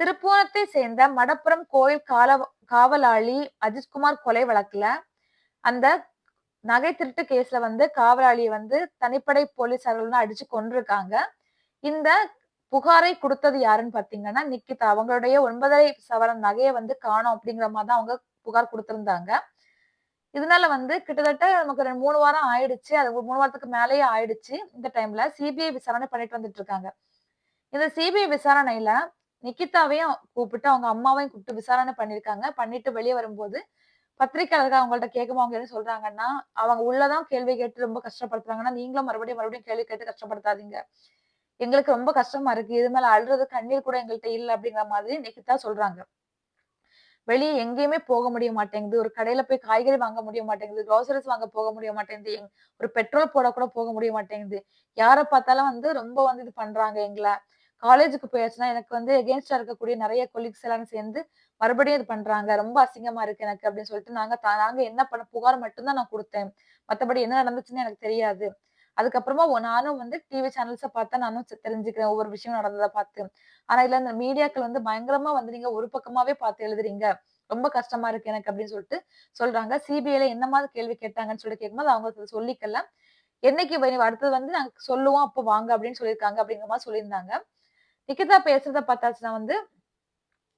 திருப்புவனத்தை சேர்ந்த மடப்புறம் கோயில் கால காவலாளி அஜித்குமார் கொலை வழக்குல அந்த நகை திருட்டு கேஸ்ல வந்து காவலாளியை வந்து தனிப்படை போலீசார்கள் தான் அடிச்சு கொண்டிருக்காங்க இந்த புகாரை கொடுத்தது யாருன்னு பாத்தீங்கன்னா நிக்கிதா. அவங்களுடைய ஒன்பதரை சவரன் நகையை வந்து காணோம் அப்படிங்கிற மாதிரி தான் அவங்க புகார் கொடுத்திருந்தாங்க. இதனால வந்து கிட்டத்தட்ட நமக்கு ரெண்டு மூணு வாரம் ஆயிடுச்சு. அது ஒரு மூணு வாரத்துக்கு மேலேயே ஆயிடுச்சு. இந்த டைம்ல சிபிஐ விசாரணை பண்ணிட்டு வந்துட்டு இருக்காங்க. இந்த சிபிஐ விசாரணையில நிக்கிதாவையும் கூப்பிட்டு அவங்க அம்மாவையும் கூப்பிட்டு விசாரணை பண்ணிருக்காங்க பண்ணிட்டு வெளியே வரும்போது பத்திரிக்கையாளர்கள் அவங்கள்ட்ட கேட்கும் அவங்க என்ன சொல்றாங்கன்னா அவங்க உள்ளதான் கேள்வி கேட்டு ரொம்ப கஷ்டப்படுத்துறாங்கன்னா நீங்களும் மறுபடியும் மறுபடியும் கேள்வி கேட்டு கஷ்டப்படுத்தாதீங்க. எங்களுக்கு ரொம்ப கஷ்டமா இருக்கு. இது மேல அழுறது கண்ணீர் கூட எங்கள்கிட்ட இல்லை அப்படிங்கிற மாதிரி நிக்கிதா சொல்றாங்க. வெளியே எங்கேயுமே போக முடிய மாட்டேங்குது. ஒரு கடையில போய் காய்கறி வாங்க முடிய மாட்டேங்குது. க்ரோசரிஸ் வாங்க போக முடிய மாட்டேங்குது. ஒரு பெட்ரோல் போட கூட போக முடிய மாட்டேங்குது. யாரை பார்த்தாலும் வந்து ரொம்ப வந்து இது பண்றாங்க எங்களை. காலேஜுக்கு போயாச்சுன்னா எனக்கு வந்து எகேன்ஸ்டா இருக்கக்கூடிய நிறைய கொலீக்ஸ் எல்லாம் சேர்ந்து மறுபடியும் இது பண்றாங்க. ரொம்ப அசிங்கமா இருக்கு எனக்கு அப்படின்னு சொல்லிட்டு நாங்க நாங்க என்ன பண்ண புகார் மட்டும்தான் நான் கொடுத்தேன். மத்தபடி என்ன நடந்துச்சுன்னு எனக்கு தெரியாது. அதுக்கப்புறமா நானும் வந்து டிவி சேனல்ஸை பார்த்தா நானும் தெரிஞ்சுக்கிறேன். ஒவ்வொரு விஷயம் நடந்ததை பார்த்து. ஆனா இதுல இந்த மீடியாக்கள் வந்து பயங்கரமா வந்து நீங்க ஒரு பக்கமாவே பார்த்து எழுதுறீங்க. ரொம்ப கஷ்டமா இருக்கு எனக்கு அப்படின்னு சொல்லிட்டு சொல்றாங்க. சிபிஐல என்ன மாதிரி கேள்வி கேட்டாங்கன்னு சொல்லி கேட்கும்போது அவங்க சொல்லிக்கல என்னைக்கு அடுத்தது வந்து நாங்க சொல்லுவோம் அப்போ வாங்க அப்படின்னு சொல்லியிருக்காங்க அப்படிங்கிற மாதிரி சொல்லியிருந்தாங்க. நிக்கிதா பேசுறத பார்த்தாச்சுன்னா வந்து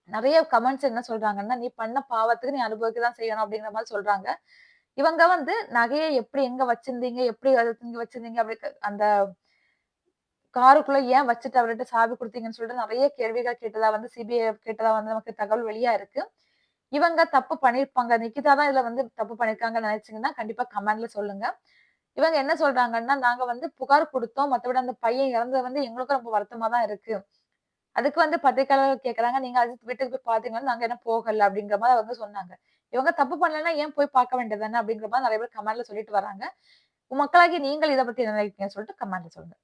நிறைய கமெண்ட்ஸ் என்ன சொல்றாங்கன்னா நீ பண்ண பாவத்துக்கு நீ அனுபவிக்க தான் செய்யணும் அப்படிங்கிற மாதிரி சொல்றாங்க. இவங்க வந்து நகையை எப்படி எங்க வச்சிருந்தீங்க? எப்படி இங்க வச்சிருந்தீங்க? அப்படி அந்த காருக்குள்ள ஏன் வச்சுட்டு அவர்கிட்ட சாவி கொடுத்தீங்கன்னு சொல்லிட்டு நிறைய கேள்விகள் கேட்டதா வந்து சிபிஐ கேட்டதா வந்து நமக்கு தகவல் வெளியா இருக்கு. இவங்க தப்பு பண்ணிருப்பாங்க நிக்கிதா தான் இதுல வந்து தப்பு பண்ணிருக்காங்கன்னு நினைச்சீங்கன்னா கண்டிப்பா கமெண்ட்ல சொல்லுங்க. இவங்க என்ன சொல்றாங்கன்னா நாங்க வந்து புகார் கொடுத்தோம். மத்தபடி அந்த பையன் இறந்தது வந்து எங்களுக்கும் ரொம்ப வருத்தமா தான் இருக்கு. அதுக்கு வந்து பத்திரிக்கையாளர்கள் கேக்குறாங்க. நீங்க அஜித் வீட்டுக்கு போய் பாத்தீங்கன்னா நாங்க என்ன போகல அப்படிங்கிற மாதிரி அவங்க சொன்னாங்க. இவங்க தப்பு பண்ணலன்னா ஏன் போய் பார்க்க வேண்டியதுதானே அப்படிங்கிற மாதிரி நிறைய பேர் கமெண்ட்ல சொல்லிட்டு வராங்க. மக்களாகி நீங்கள் இதை பத்தி என்ன நினைக்கிறீங்கன்னு சொல்லிட்டு கமெண்ட்ல சொல்லுங்க.